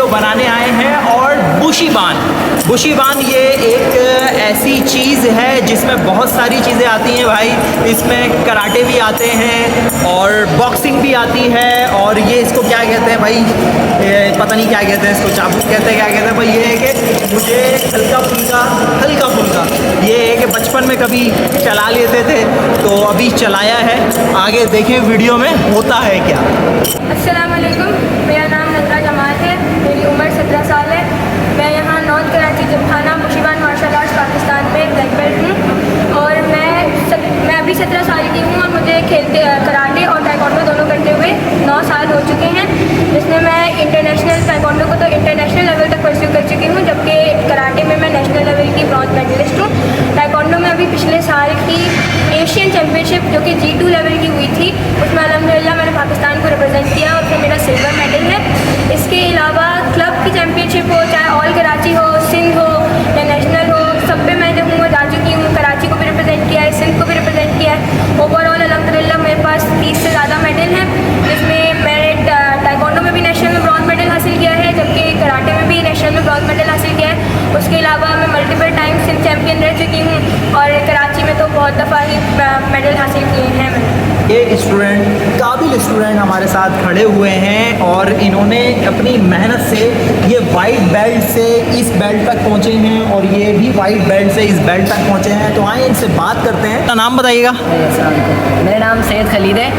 Video बनाने आए हैं और बुशी बाँध बुशी बाँध ये एक ऐसी चीज़ है जिसमें बहुत सारी चीज़ें आती हैं भाई। इसमें कराटे भी आते हैं और बॉक्सिंग भी आती है और ये इसको क्या कहते हैं भाई? पता नहीं क्या कहते हैं इसको, चाबूक कहते हैं, क्या कहते हैं? भाई ये है कि मुझे हल्का फुल्का हल्का फुल्का। ये है कि बचपन में कभी चला लेते थे तो अभी चलाया है। आगे देखें वीडियो में होता है क्या। असलकुम मेरा नाम कराटे में मैं नेशनल लेवल की ब्रॉन्ज मेडलिस्ट हूँ। टाइकोंडो में अभी पिछले साल की एशियन चैम्पियनशिप जो कि जी टू लेवल की हुई थी उसमें अलहमदिल्ला मैंने पाकिस्तान को रिप्रेजेंट किया और उसमें मेरा सिल्वर मेडल है इसके अलावा क्लब की चैम्पियनशिप हो चाहे ऑल कराची हो सिंध हो या नेशनल हो सब पे मैं जो हूँ वो जा चुकी हूँ कराची को भी रिप्रेजेंट किया है सिंध को भी रिप्रेजेंट किया है ओवरऑल अलहमदिल्ला मेरे पास तीस से ज़्यादा मेडल हैं जिसमें मैंने टाइकोंडो में भी नेशनल में ब्रॉन्ज मेडल हासिल किया है जबकि कराटे में भी नेशनल में ब्रॉन्ज मेडल हासिल किया है उसके अलावा मैं मल्टीपल टाइम सिंध चैम्पियन रह चुकी हूँ और कराची में तो बहुत दफ़ा ही मेडल हासिल किए हैं मैंने ये स्टूडेंट काबिल स्टूडेंट हमारे साथ खड़े हुए हैं और इन्होंने अपनी मेहनत से ये वाइट बेल्ट से इस बेल्ट तक पहुँचे हैं और ये भी वाइट बेल्ट से इस बेल्ट तक पहुँचे हैं। तो आइए इनसे बात करते हैं। अपना नाम बताइएगा। मेरा नाम सैद खलीद है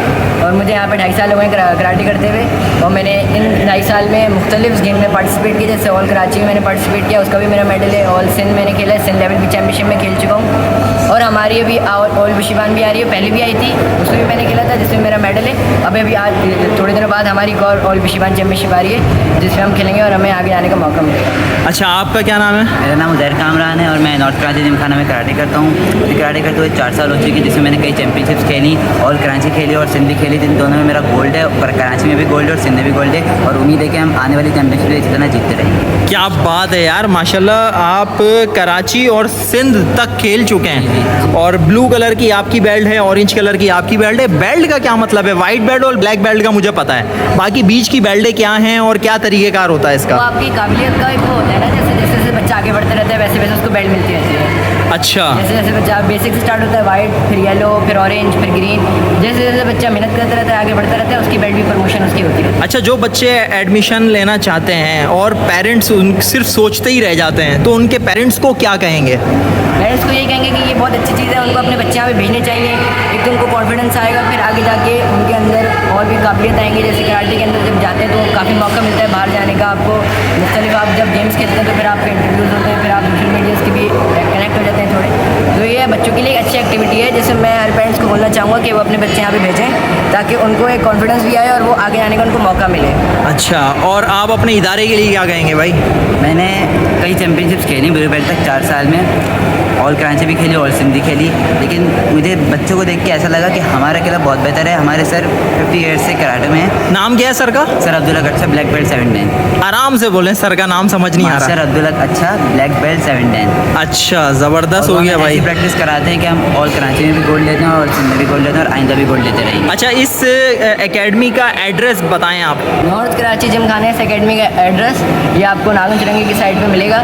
और मुझे यहाँ पे ढाई साल हुए हैं करा- कराटे करते हुए और मैंने इन ढाई साल में मुख्तलिफ़ गेम में पार्टिसिपेट किया जैसे ऑल कराची में मैंने पार्टिसिपेट किया, उसका भी मेरा मेडल है। ऑल सिंध मैंने खेला है सिंध लेवल की चैम्पियनशिप में खेल चुका हूँ। और हमारी अभी ऑल ऑल भी आ रही है, पहले भी आई थी, उसमें भी मैंने खेला था, जिसमें मेरा मेडल है। अभी अभी आज थोड़ी दिनों बाद हमारी एक और ऑल विशिबान चैम्पियनशिप आ रही है जिसमें हम खेलेंगे और हमें आगे जाने का मौका मिलेगा अच्छा आपका क्या नाम है? मेरा नाम उदैर कामरान है और मैं नॉर्थ कराची जिमखाना में कराटे करता हूँ। कराटे करते हुए चार साल हो चुके हैं जिसमें मैंने कई चैंपियनशिप्स खेली और कराची खेली और सिंध भी खेली जिन दोनों में मेरा गोल्ड है पर कराची में भी गोल्ड है और सिंध में भी गोल्ड है। और उम्मीद है कि हम आने वाली चैंपियनशिप इसी तरह जीतते रहेंगे। क्या बात है यार माशाल्लाह आप कराची और सिंध तक खेल चुके हैं। और ब्लू कलर की आपकी बेल्ट है ऑरेंज कलर की आपकी बेल्ट है। बेल्ट का क्या मतलब है? वाइट बेल्ट और ब्लैक बेल्ट का मुझे पता है। बाकी बीच की बेल्टें क्या हैं और क्या तरीक़ेकार होता है इसका? आपकी काबिलियत का एक होता है ना जैसे जैसे जैसे बच्चा आगे बढ़ते रहता है वैसे वैसे उसको बेल्ट मिलती रहती है। अच्छा। जैसे जैसे बच्चा बेसिक से स्टार्ट होता है वाइट फिर येलो फिर ऑरेंज फिर ग्रीन जैसे जैसे बच्चा मेहनत करता रहता है आगे बढ़ता रहता है उसकी बेल्ट भी प्रमोशन उसकी होती है। अच्छा जो बच्चे एडमिशन लेना चाहते हैं और पेरेंट्स उन सिर्फ़ सोचते ही रह जाते हैं तो उनके पेरेंट्स को क्या कहेंगे? पेरेंट्स को ये कहेंगे कि ये बहुत अच्छी चीज़ है, उनको अपने बच्चे यहाँ पे भेजने चाहिए। एक तो उनको कॉन्फिडेंस आएगा, फिर आगे जाके उनके अंदर और भी काबिलियत आएँगी। जैसे कराटे के अंदर जब जाते हैं तो काफ़ी मौका मिलता है बाहर जाने का आपको। मुख्तलिफ़ आप जब गेम्स खेलते हैं तो फिर आपके इंटरव्यूज़ होते हैं फिर आप सोशल मीडियाज़ की भी कनेक्ट हो जाते हैं थोड़े तो ये बच्चों के लिए एक अच्छी एक्टिविटी है जैसे मैं हर पेरेंट्स को बोलना चाहूँगा कि वो अपने बच्चे यहाँ पे भेजें ताकि उनको एक कॉन्फिडेंस भी आए और वो आगे आने का उनको मौका मिले। अच्छा और आप अपने इदारे के लिए क्या कहेंगे भाई? मैंने कई चैंपियनशिप्स खेली ब्लू बेल्ट तक चार साल में। ऑल कराची भी खेली ऑल सिंधी खेली। लेकिन मुझे बच्चों को देख के ऐसा लगा कि हमारा क्लब बहुत बेहतर है। हमारे सर फिफ्टी ईयर्स से कराटे में हैं। नाम क्या है सर का? सर अब्दुल्ला अच्छा ब्लैक बेल्ट सेवन टेन आराम से बोलें सर का नाम समझ नहीं आ रहा। सर अब्दुल्ला अच्छा ब्लैक बेल्ट सेवन टेन अच्छा ज़बरदस्त हो गया भाई। प्रैक्टिस कराते हैं कि हम ऑल कराची में भी गोल्ड लेते हैं और सिंध में भी गोल्ड लेते हैं और आइंदा भी गोल्ड लेते रहेंगे। अच्छा इस एकेडमी का एड्रेस बताएँ आप। नॉर्थ कराची जिम खाने से अकेडमी का एड्रेस ये आपको नागन चुरंगी की साइड पे मिलेगा।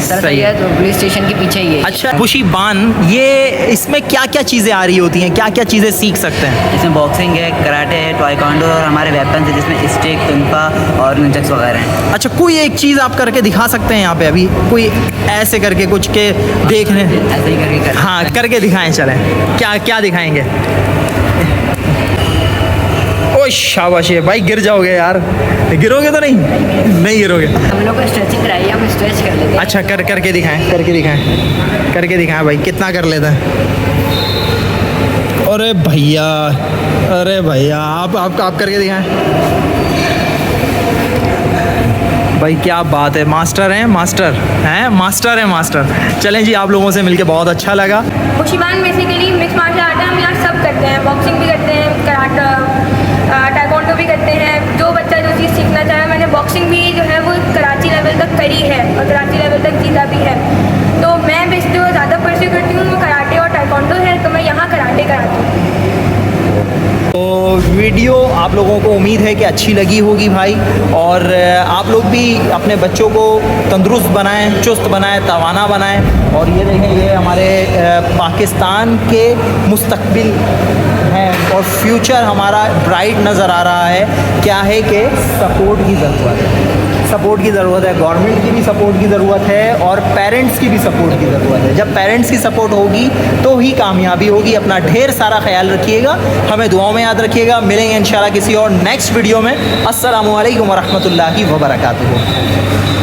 सही है। तो पुलिस स्टेशन के पीछे ही है। अच्छा खुशी बान ये इसमें क्या क्या चीज़ें आ रही होती हैं? क्या क्या चीज़ें सीख सकते हैं? इसमें बॉक्सिंग है कराटे है टॉयकॉन्डो और हमारे वेपन्स है जिसमें स्टिक तुनपा और नंचक्स वगैरह हैं। अच्छा कोई एक चीज़ आप करके दिखा सकते हैं यहाँ पे अभी? कोई ऐसे करके कुछ के देख रहे हैं? ऐसे ही करके कर हाँ करके दिखाएँ चलें। क्या क्या दिखाएँगे? ओ शाबाश है। भाई गिर जाओगे यार। गिरोगे तो नहीं? नहीं गिरोगे। हम लोग को स्ट्रेचिंग कराई है हम स्ट्रेच कर लेते हैं। अच्छा कर करके दिखाएँ करके दिखाएँ। करके दिखाएँ भाई कितना कर लेते हैं? अरे भैया अरे भैया आप आप आप करके दिखाएँ। भाई, क्या बात है। मास्टर हैं मास्टर। हैं मास्टर हैं, मास्टर। चलें जी, आप लोगों से मिलके बहुत अच्छा लगा। मुशीबान बेसिकली मिक्स मार्शल आर्ट हम यहाँ सब करते हैं बॉक्सिंग भी करते हैं कराटा टाइकोंडो भी करते हैं जो बच्चा जो चीज़ सीखना चाहे मैंने बॉक्सिंग भी जो है वो कराची लेवल तक करी है और कराची लेवल तक जीता भी है तो मैं बेसिकली वो ज़्यादा परस्यू करती हूँ वो कराटे और टाइकोंडो है तो मैं यहाँ कराटे कराती हूँ तो वीडियो वीडियो आप लोगों को उम्मीद है कि अच्छी लगी होगी भाई। और आप लोग भी अपने बच्चों को तंदुरुस्त बनाएँ, चुस्त बनाएँ, तवाना बनाएँ। और ये देखें, ये हमारे पाकिस्तान के मुस्तबिल हैं और फ्यूचर हमारा ब्राइट नज़र आ रहा है। क्या है कि सपोर्ट की ज़रूरत है। सपोर्ट की ज़रूरत है, गवर्नमेंट की भी सपोर्ट की ज़रूरत है और पेरेंट्स की भी सपोर्ट की ज़रूरत है। जब पेरेंट्स की सपोर्ट होगी तो ही कामयाबी होगी। अपना ढेर सारा ख्याल रखिएगा, हमें दुआओं में याद रखिएगा। मिलेंगे इन किसी और नेक्स्ट वीडियो में। अस्सलाम वरहमल वबरकातुहू।